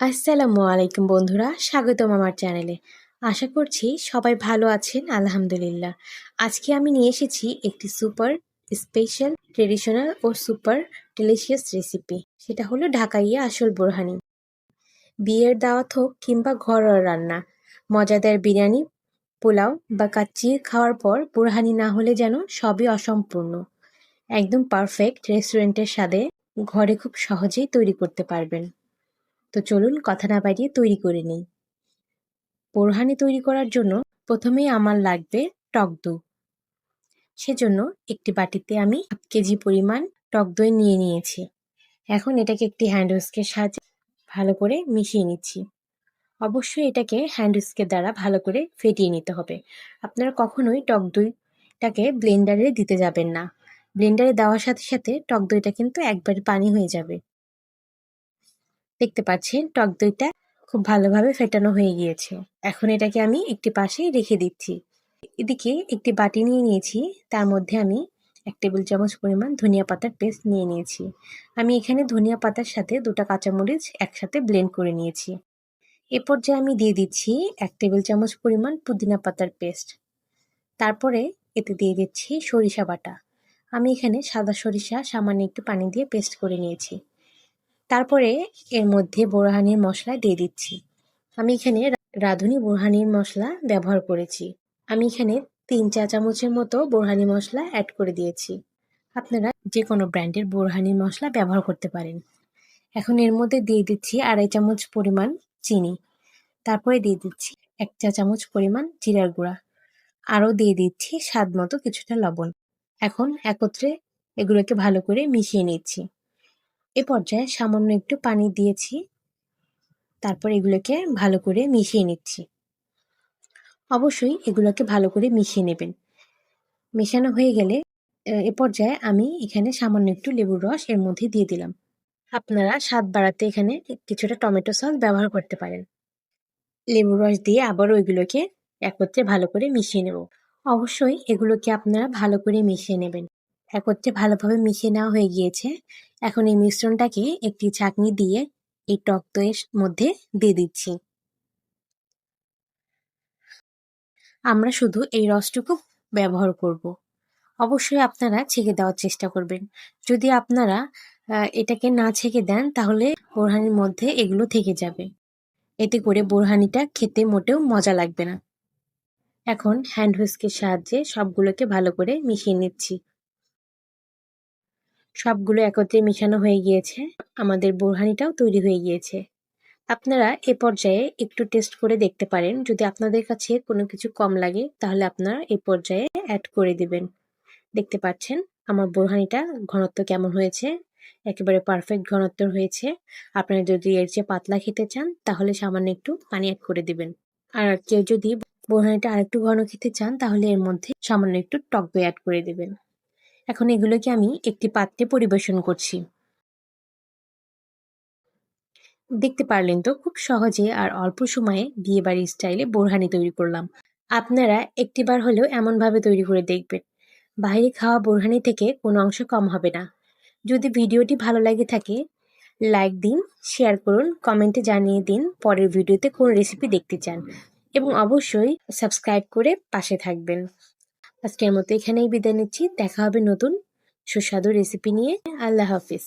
আসসালামু আলাইকুম বন্ধুরা, স্বাগতম আমার চ্যানেলে। আশা করছি সবাই ভালো আছেন, আলহামদুলিল্লাহ। আজকে আমি নিয়ে এসেছি একটি সুপার স্পেশাল, ট্রেডিশনাল ও সুপার ডেলিশিয়াস রেসিপি। সেটা হলো ঢাকাইয়া আসল বোরহানি। বিয়ের দাওয়াত হোক কিংবা ঘরোয়া রান্না, মজাদার বিরিয়ানি, পোলাও বা কাচ্চি খাওয়ার পর বোরহানি না হলে যেন সবই অসম্পূর্ণ। একদম পারফেক্ট রেস্টুরেন্টের স্বাদে ঘরে খুব সহজেই তৈরি করতে পারবেন। তো চলুন কথা না বাড়িয়ে তৈরি করে নিই। বোরহানি তৈরি করার জন্য প্রথমেই আমার লাগবে টক দই। সেজন্য একটি বাটিতে আমি হাফ কেজি পরিমাণ টক দই নিয়ে নিয়েছি। এখন এটাকে একটি হ্যান্ড হুইস্কের সাহায্যে ভালো করে মিশিয়ে নিচ্ছি। অবশ্যই এটাকে হ্যান্ড হুইস্কের দ্বারা ভালো করে ফেটিয়ে নিতে হবে। আপনারা কখনোই টক দইটাকে ব্লেন্ডারে দিতে যাবেন না। ব্লেন্ডারে দেওয়ার সাথে সাথে টক দইটা কিন্তু একবার পানি হয়ে যাবে। দেখতে পাচ্ছেন টক দইটা খুব ভালোভাবে ফেটানো হয়ে গিয়েছে। এখন এটাকে আমি একটি পাশে রেখে দিচ্ছি। এদিকে একটি বাটি নিয়ে নিয়েছি, তার মধ্যে আমি এক টেবিল চামচ পরিমাণ ধনিয়া পাতার পেস্ট নিয়ে নিয়েছি। আমি এখানে ধনিয়া পাতার সাথে দুটা কাঁচামরিচ একসাথে ব্লেন্ড করে নিয়েছি। এ পর্যায়ে আমি দিয়ে দিচ্ছি এক টেবিল চামচ পরিমাণ পুদিনা পাতার পেস্ট। তারপরে এতে দিয়ে দিচ্ছি সরিষা বাটা। আমি এখানে সাদা সরিষা সামান্য একটু পানি দিয়ে পেস্ট করে নিয়েছি। তারপরে এর মধ্যে বোরহানির মশলা দিয়ে দিচ্ছি। আমি এখানে রাঁধুনি বোরহানির মশলা ব্যবহার করেছি। আমি এখানে তিন চা চামচের মতো বোরহানি মশলা অ্যাড করে দিয়েছি। আপনারা যে কোনো ব্র্যান্ডের বোরহানি মশলা ব্যবহার করতে পারেন। এখন এর মধ্যে দিয়ে দিচ্ছি আড়াই চামচ পরিমাণ চিনি। তারপরে দিয়ে দিচ্ছি এক চা চামচ পরিমাণ জিরার গুঁড়া। আরও দিয়ে দিচ্ছি স্বাদ মতো কিছুটা লবণ। এখন একত্রে এগুলোকে ভালো করে মিশিয়ে নিচ্ছি। এ পর্যায়ে সামান্য একটু পানি দিয়েছি। তারপর এগুলোকে ভালো করে মিশিয়ে নিচ্ছি। অবশ্যই এগুলোকে ভালো করে মিশিয়ে নেবেন। মেশানো হয়ে গেলে, এ পর্যায়ে আমি এখানে সামান্য একটু লেবুর রস এর মধ্যে দিয়ে দিলাম। আপনারা স্বাদ বাড়াতে এখানে কিছুটা টমেটো সস ব্যবহার করতে পারেন। লেবুর রস দিয়ে আবারও এগুলোকে একত্রে ভালো করে মিশিয়ে নেব। অবশ্যই এগুলোকে আপনারা ভালো করে মিশিয়ে নেবেন। একত্রে ভালোভাবে মিশিয়ে নেওয়া হয়ে গিয়েছে। এখন এই মিশ্রণটাকে একটি ছাঁকনি দিয়ে এই টক দইয়ের মধ্যে দিয়ে দিচ্ছি। আমরা শুধু এই রসটুকু ব্যবহার করব। অবশ্যই আপনারা ছেঁকে দেওয়ার চেষ্টা করবেন। যদি আপনারা এটাকে না ছেঁকে দেন, তাহলে বোরহানির মধ্যে এগুলো থেকে যাবে। এতে করে বোরহানিটা খেতে মোটেও মজা লাগবে না। এখন হ্যান্ড হুইস্কের সাহায্যে সবগুলোকে ভালো করে মিশিয়ে নিচ্ছি। সবগুলো একত্রে মিশানো হয়ে গিয়েছে। আমাদের বোরহানিটাও তৈরি হয়ে গিয়েছে। আপনারা এ পর্যায়ে একটু টেস্ট করে দেখতে পারেন। যদি আপনাদের কাছে কোনো কিছু কম লাগে, তাহলে আপনারা এ পর্যায়ে অ্যাড করে দিবেন। দেখতে পাচ্ছেন, আমার বোরহানিটা ঘনত্ব কেমন হয়েছে? একেবারে পারফেক্ট ঘনত্ব হয়েছে। আপনারা যদি এর চেয়ে পাতলা খেতে চান, তাহলে সামান্য একটু পানি অ্যাড করে দিবেন। আর কেউ যদি বোরহানিটা আরেকটু ঘন খেতে চান, তাহলে এর মধ্যে সামান্য একটু টক দই অ্যাড করে দেবেন। এখন এগুলোকে আমি একটি পাত্রে পরিবেশন করছি। দেখতে পারলেন তো, খুব সহজে আর অল্প সময়ে বিয়ে বাড়ির স্টাইলে বোরহানি তৈরি করলাম। আপনারা একটিবার হলেও এমনভাবে তৈরি করে দেখবেন। বাইরে খাওয়া বোরহানি থেকে কোনো অংশ কম হবে না। যদি ভিডিওটি ভালো লাগে থাকে, লাইক দিন, শেয়ার করুন, কমেন্টে জানিয়ে দিন পরের ভিডিওতে কোন রেসিপি দেখতে চান। এবং অবশ্যই সাবস্ক্রাইব করে পাশে থাকবেন। আজকের মতো এখানেই বিদায় নিচ্ছি। দেখা হবে নতুন সুস্বাদু রেসিপি নিয়ে। আল্লাহ হাফিজ।